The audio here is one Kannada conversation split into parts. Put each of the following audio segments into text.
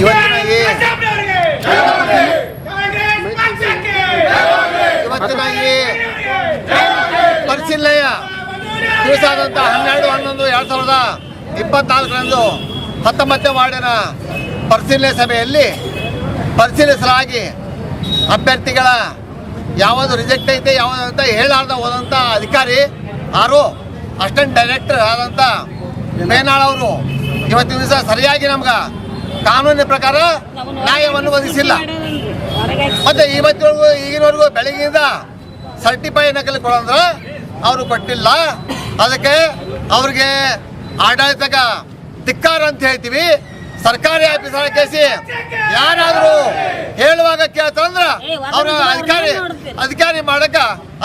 ಇವತ್ತಿನ ಈ ಇವತ್ತಿನ ಪರಿಶೀಲನೆಯ ದಿವಸಾದಂಥ ಹನ್ನೆರಡು, ಹನ್ನೊಂದು, ಎರಡು ಸಾವಿರದ ಇಪ್ಪತ್ನಾಲ್ಕರಂದು ಹತ್ತೊಂಬತ್ತನೇ ವಾರ್ಡಿನ ಪರಿಶೀಲನೆ ಸಭೆಯಲ್ಲಿ ಪರಿಶೀಲಿಸಲಾಗಿ ಅಭ್ಯರ್ಥಿಗಳ ಯಾವುದು ರಿಜೆಕ್ಟ್ ಐತೆ, ಯಾವುದು ಅಂತ ಹೇಳಲಾರ್ದ ಹೋದಂಥ ಅಧಿಕಾರಿ ಆರು ಅಸಿಸ್ಟೆಂಟ್ ಡೈರೆಕ್ಟರ್ ಆದಂಥ ಮೇನಾಳ್ ಅವರು ಇವತ್ತಿನ ದಿವಸ ಸರಿಯಾಗಿ ನಮ್ಗೆ ಕಾನೂನಿನ ಪ್ರಕಾರ ನ್ಯಾಯವನ್ನು ಒದಗಿಸಿಲ್ಲ. ಮತ್ತೆ ಇವತ್ತಿನವರೆಗೂ ಈಗಿನವರೆಗೂ ಬೆಳಗ್ಗೆಯಿಂದ ಸರ್ಟಿಫೈ ನಕಲಿ ಕೊಡಂದ್ರೆ ಅವರು ಕೊಟ್ಟಿಲ್ಲ. ಅದಕ್ಕೆ ಅವ್ರಿಗೆ ಆಡಳಿತಕ ಧಿಕ್ಕಾರ ಅಂತ ಹೇಳ್ತೀವಿ. ಸರ್ಕಾರಿ ಆಫೀಸರ್ ಕೇಸಿ ಯಾರಾದರೂ ಹೇಳುವಾಗ ಕೇಳ್ತಾರಂದ್ರ ಅವರ ಅಧಿಕಾರಿ ಅಧಿಕಾರಿ ಮಾಡಕ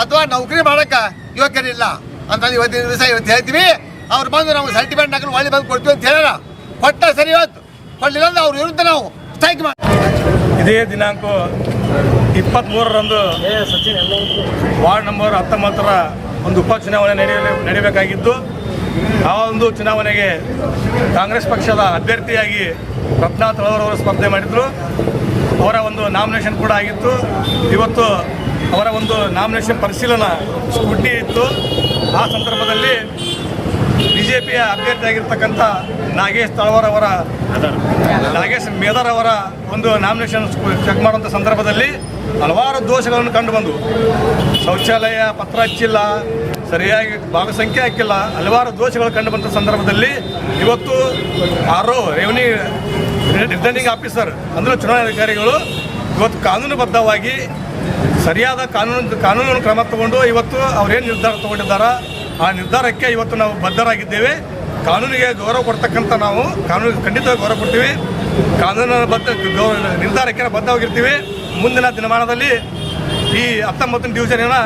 ಅಥವಾ ನೌಕರಿ ಮಾಡಕ ಯುವಕರಿಲ್ಲ ಅಂತ ಇವತ್ತಿನ ದಿವಸ ಇವತ್ತು ಹೇಳ್ತೀವಿ. ಅವ್ರು ಬಂದು ನಾವು ಸರ್ಟಿಫಿಕೇಟ್ ಹಾಕಲು ಒಳ್ಳೆ ಬಂದು ಕೊಡ್ತೀವಿ ಅಂತ ಹೇಳೋಣ ಕೊಟ್ಟ ಸರಿ ಇವತ್ತು. ಕೊಡಲಿಲ್ಲ ಅಂದ್ರೆ ಅವ್ರ ವಿರುದ್ಧ ನಾವು ಸ್ಟ್ರೈಕ್ ಮಾಡಿ ಇದೇ ದಿನಾಂಕ ಇಪ್ಪತ್ತ್ಮೂರರಂದು ವಾರ್ಡ್ ನಂಬರ್ ಹತ್ತೊಂಬತ್ತರ ಒಂದು ಉಪಚುನಾವಣೆ ನಡೆಯಲು ನಡೀಬೇಕಾಗಿದ್ದು, ಆ ಒಂದು ಚುನಾವಣೆಗೆ ಕಾಂಗ್ರೆಸ್ ಪಕ್ಷದ ಅಭ್ಯರ್ಥಿಯಾಗಿ ರತ್ನಾ ತಳವರವರು ಸ್ಪರ್ಧೆ ಮಾಡಿದರು. ಅವರ ಒಂದು ನಾಮಿನೇಷನ್ ಕೂಡ ಆಗಿತ್ತು. ಇವತ್ತು ಅವರ ಒಂದು ನಾಮಿನೇಷನ್ ಪರಿಶೀಲನಾ ಸ್ಕೂಟಿ ಇತ್ತು. ಆ ಸಂದರ್ಭದಲ್ಲಿ ಬಿ ಜೆ ಪಿಯ ಅಭ್ಯರ್ಥಿಯಾಗಿರ್ತಕ್ಕಂಥ ನಾಗೇಶ್ ತಳವರ್ ಅವರ ನಾಗೇಶ್ ಮೇದರ್ ಅವರ ಒಂದು ನಾಮಿನೇಷನ್ ಚೆಕ್ ಮಾಡುವಂಥ ಸಂದರ್ಭದಲ್ಲಿ ಹಲವಾರು ದೋಷಗಳನ್ನು ಕಂಡು ಬಂದವು. ಶೌಚಾಲಯ, ಪತ್ರ ಹಚ್ಚಿಲ್ಲ, ಸರಿಯಾಗಿ ಭಾಗಸಂಖ್ಯೆ ಹಾಕಿಲ್ಲ, ಹಲವಾರು ದೋಷಗಳು ಕಂಡು ಬಂದ ಸಂದರ್ಭದಲ್ಲಿ ಇವತ್ತು ಆರು ರೆವಿನ್ಯೂ ರಿಟರ್ನಿಂಗ್ ಆಫೀಸರ್, ಅಂದರೆ ಚುನಾವಣಾಧಿಕಾರಿಗಳು ಇವತ್ತು ಕಾನೂನುಬದ್ಧವಾಗಿ ಸರಿಯಾದ ಕಾನೂನು ಕಾನೂನು ಕ್ರಮ ತಗೊಂಡು ಇವತ್ತು ಅವ್ರೇನು ನಿರ್ಧಾರ ತಗೊಂಡಿದ್ದಾರೋ ಆ ನಿರ್ಧಾರಕ್ಕೆ ಇವತ್ತು ನಾವು ಬದ್ಧರಾಗಿದ್ದೇವೆ. ಕಾನೂನಿಗೆ ಗೌರವ ಕೊಡ್ತಕ್ಕಂಥ ನಾವು ಕಾನೂನಿಗೆ ಖಂಡಿತವಾಗಿ ಗೌರವ ಕೊಡ್ತೀವಿ. ಕಾನೂನು ಬದ್ಧ ನಿರ್ಧಾರಕ್ಕೆ ಬದ್ಧವಾಗಿರ್ತೀವಿ. ಮುಂದಿನ ದಿನಮಾನದಲ್ಲಿ ಈ ಹತ್ತೊಂಬತ್ತನೇ ಡಿವಿಷನಿನ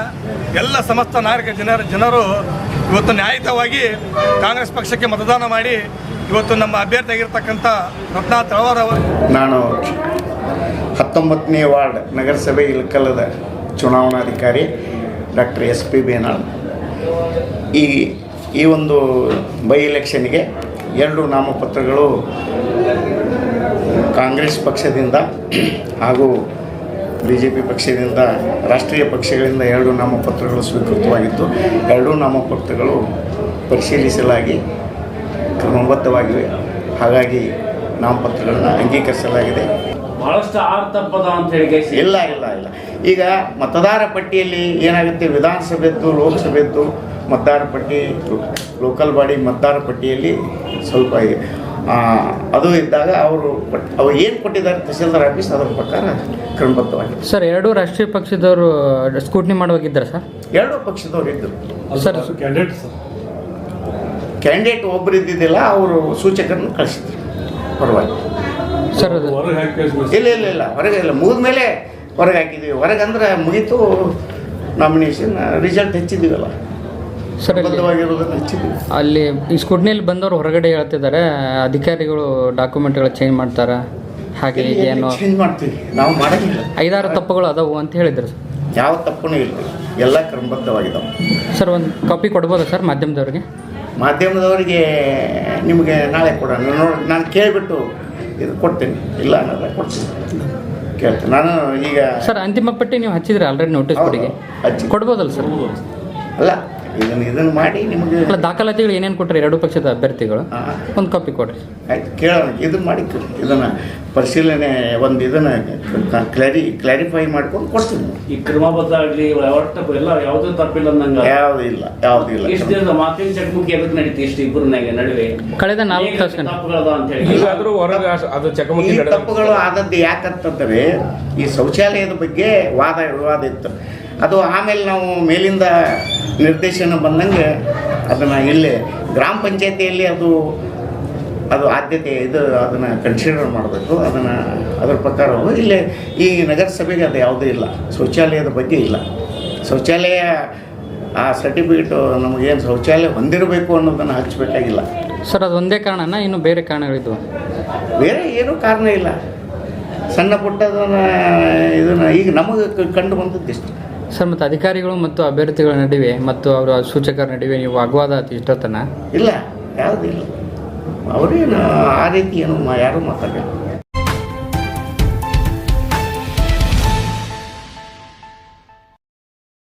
ಎಲ್ಲ ಸಮಸ್ತ ನಾಗರಿಕ ಜನರ ಜನರು ಇವತ್ತು ನ್ಯಾಯಿತವಾಗಿ ಕಾಂಗ್ರೆಸ್ ಪಕ್ಷಕ್ಕೆ ಮತದಾನ ಮಾಡಿ ಇವತ್ತು ನಮ್ಮ ಅಭ್ಯರ್ಥಿಯಾಗಿರ್ತಕ್ಕಂಥ ರತ್ನಾ ತಳವಾರ್ ಅವರು ನಾನು ಹತ್ತೊಂಬತ್ತನೇ ವಾರ್ಡ್ ನಗರಸಭೆ ಇಳಕಲ್ಲದ ಚುನಾವಣಾಧಿಕಾರಿ ಡಾಕ್ಟರ್ ಎಸ್ ಪಿ ಬೇನಾಳ್. ಈ ಈ ಒಂದು ಬೈ ಎಲೆಕ್ಷನ್ಗೆ ಎರಡು ನಾಮಪತ್ರಗಳು ಕಾಂಗ್ರೆಸ್ ಪಕ್ಷದಿಂದ ಹಾಗೂ ಬಿ ಜೆ ಪಿ ಪಕ್ಷದಿಂದ, ರಾಷ್ಟ್ರೀಯ ಪಕ್ಷಗಳಿಂದ ಎರಡು ನಾಮಪತ್ರಗಳು ಸ್ವೀಕೃತವಾಗಿತ್ತು. ಎರಡೂ ನಾಮಪತ್ರಗಳು ಪರಿಶೀಲಿಸಲಾಗಿ ಕ್ರಮಬದ್ಧವಾಗಿವೆ. ಹಾಗಾಗಿ ನಾಮಪತ್ರಗಳನ್ನು ಅಂಗೀಕರಿಸಲಾಗಿದೆ. ಬಹಳಷ್ಟು ಆರ್ತಪ್ಪದ ಅಂತ ಹೇಳಿ ಇಲ್ಲ ಇಲ್ಲ ಇಲ್ಲ. ಈಗ ಮತದಾರ ಪಟ್ಟಿಯಲ್ಲಿ ಏನಾಗುತ್ತೆ? ವಿಧಾನಸಭೆದ್ದು ಲೋಕಸಭೆದ್ದು ಮತದಾರ ಪಟ್ಟಿ ಲೋಕಲ್ ಬಾಡಿ ಮತದಾರ ಪಟ್ಟಿಯಲ್ಲಿ ಸ್ವಲ್ಪ ಅದು ಇದ್ದಾಗ ಅವರು ಅವ್ರು ಏನು ಕೊಟ್ಟಿದ್ದಾರೆ? ತಹಸೀಲ್ದಾರ್ ಆಫೀಸ್ ಅದರ ಪ್ರಕಾರ ಕ್ರಮಬದ್ಧವಾಗಿದೆ. ಸರ್ ಎರಡೂ ರಾಷ್ಟ್ರೀಯ ಪಕ್ಷದವರು ಸ್ಕೂಟ್ನಿ ಮಾಡುವಾಗಿದ್ದಾರೆ ಸರ್? ಎರಡೂ ಪಕ್ಷದವ್ರು ಇದ್ದರು ಸರ್ ಕ್ಯಾಂಡಿಡೇಟ್ ಒಬ್ಬರು ಇದ್ದಿದ್ದಿಲ್ಲ ಅವರು ಸೂಚಕರನ್ನು ಕಳಿಸಿದ್ರು. ಪರವಾಗಿ ಸರ್ ಅದು ಇಲ್ಲ ಇಲ್ಲ ಇಲ್ಲ. ಹೊರಗೆ ಇಲ್ಲ. ಮುಗಿದ ಮೇಲೆ ಹೊರಗೆ ಹಾಕಿದ್ದೀವಿ. ಹೊರಗೆ ಅಂದ್ರೆ ಮುಗೀತು. Nomination result ಹೆಚ್ಚಿದ್ದೀವಲ್ಲ. ಸರ್ ಅಲ್ಲಿ ಬದ್ಧವಾಗಿರೋದನ್ನು ಹೆಚ್ಚಿದ್ದೀವಿ. ಅಲ್ಲಿ ಈ ಸ್ಕೂಟ್ನಿಯಲ್ಲಿ ಬಂದವರು ಹೊರಗಡೆ ಹೇಳ್ತಿದ್ದಾರೆ. ಅಧಿಕಾರಿಗಳು ಡಾಕ್ಯುಮೆಂಟ್ಗಳು ಚೇಂಜ್ ಮಾಡ್ತಾರೆ? ಹಾಗೆ ಹೀಗೆ ಏನೋ? ಚೇಂಜ್ ಮಾಡ್ತೀವಿ ನಾವು ಮಾಡಂಗಿಲ್ಲ. ಐದಾರು ತಪ್ಪುಗಳು ಅದಾವು ಅಂತ ಹೇಳಿದ್ರು ಸರ್. ಯಾವ ತಪ್ಪುನೂ ಇಲ್ಲ. ಎಲ್ಲ ಕ್ರಮಬದ್ಧವಾಗಿದ್ದಾವೆ ಸರ್ ಒಂದು ಕಾಪಿ ಕೊಡ್ಬೋದಾ ಸರ್ ಮಾಧ್ಯಮದವ್ರಿಗೆ? ಮಾಧ್ಯಮದವರಿಗೆ ನಿಮಗೆ ನಾಳೆ ಕೊಡೋಣ. ನೋಡಿ ನಾನು ಕೇಳಿಬಿಟ್ಟು ಇದು ಕೊಡ್ತೀನಿ. ಇಲ್ಲ ಅನ್ನೋದ ಕೊಡ್ತೀನಿ. ಕೇಳ್ತೀನಿ. ನಾನು ಈಗ ಸರ್ ಅಂತಿಮ ಪಟ್ಟಿ ನೀವು ಹಚ್ಚಿದ್ರೆ ಆಲ್ರೆಡಿ ನೋಟಿಸ್ ಕೊಡಿಗೆ. ಹಚ್ಚಿ. ಕೊಡ್ಬೋದಲ್ಲ ಸರ್? ಅಲ್ಲ ಇದನ್ನು ಇದನ್ನು ಮಾಡಿ ನಿಮಗೆ ಅಲ್ಲ ದಾಖಲಾತಿಗಳು ಏನೇನು ಕೊಟ್ಟರೆ ಎರಡು ಪಕ್ಷದ ಅಭ್ಯರ್ಥಿಗಳು. ಆ, ಒಂದು ಕಾಪಿ ಕೊಡ್ರಿ. ಆಯ್ತು ಕೇಳೋಣ. ಇದನ್ನ ಮಾಡಿ ಇದನ್ನು ಪರಿಶೀಲನೆ ಒಂದು ಇದನ್ನು ಕ್ಲಾರಿ ಕ್ಲಾರಿಫೈ ಮಾಡ್ಕೊಂಡು ಕೊಡ್ತೀನಿ ಈ ಕ್ರಮಬದ್ಧ ಆಗಲಿ ಒಟ್ಟು ಎಲ್ಲ ಯಾವುದೂ ತಪ್ಪಿಲ್ಲ ಅಂದಂಗೆ. ಯಾವುದೂ ಇಲ್ಲ ಯಾವುದೂ ಇಲ್ಲ. ಇಷ್ಟು ದಿನದ ಮಾತಿನ ಚಕಮಕಿ ಎದಕ್ಕೆ ನಡೀತಿ? ಇಷ್ಟು ಇಬ್ಬರನ್ನಾಗೆ ನಡುವೆ. ಕಳೆದ ನಾಲ್ಕು ತಾಸು ತಪ್ಪುಗಳದ ಅಂತ ಹೇಳಿ. ಈಗಾದ್ರೂ ಹೊರಗೆ ಅದು ಈ ಚಕಮಕಿ ತಪ್ಪುಗಳು ಆದದ್ದು ಯಾಕಂತಂದರೆ ಈ ಶೌಚಾಲಯದ ಬಗ್ಗೆ ವಾದ ವಿವಾದ ಇತ್ತು. ಅದು ಆಮೇಲೆ ನಾವು ಮೇಲಿಂದ ನಿರ್ದೇಶನ ಬಂದಂಗೆ ಅದನ್ನು ಇಲ್ಲಿ ಗ್ರಾಮ ಪಂಚಾಯತಿಯಲ್ಲಿ ಅದು ಅದು ಆದ್ಯತೆ ಇದು ಅದನ್ನು ಕನ್ಸಿಡರ್ ಮಾಡಬೇಕು. ಅದನ್ನು ಅದ್ರ ಪ್ರಕಾರ ಇಲ್ಲಿ ಈ ನಗರಸಭೆಗೆ ಅದು ಯಾವುದೂ ಇಲ್ಲ. ಶೌಚಾಲಯದ ಬಗ್ಗೆ ಇಲ್ಲ. ಶೌಚಾಲಯ ಆ ಸರ್ಟಿಫಿಕೇಟು ನಮಗೇನು ಶೌಚಾಲಯ ಹೊಂದಿರಬೇಕು ಅನ್ನೋದನ್ನು ಹಚ್ಚಬೇಕಾಗಿಲ್ಲ. ಸರ್ ಅದು ಒಂದೇ ಕಾರಣನ? ಇನ್ನು ಬೇರೆ ಕಾರಣಗಳಿದ್ವು? ಬೇರೆ ಏನೂ ಕಾರಣ ಇಲ್ಲ. ಸಣ್ಣ ಪುಟ್ಟದನ್ನು ಇದನ್ನು ಈಗ ನಮಗೆ ಕಂಡು ಬಂದದ್ದು ಇಷ್ಟು ಸರ್, ಮತ್ತು ಅಧಿಕಾರಿಗಳು ಮತ್ತು ಅಭ್ಯರ್ಥಿಗಳ ನಡುವೆ ಮತ್ತು ಅವರ ಸೂಚಕರ ನಡುವೆ ನೀವು ವಾಗ್ವಾದ ಆಯ್ತು ಇಷ್ಟೊತ್ತನ? ಇಲ್ಲ ಯಾವುದಿಲ್ಲ ಅವರೇನು ಆ ರೀತಿ ಏನು ಯಾರು ಮಾತಾಡಬೇಕು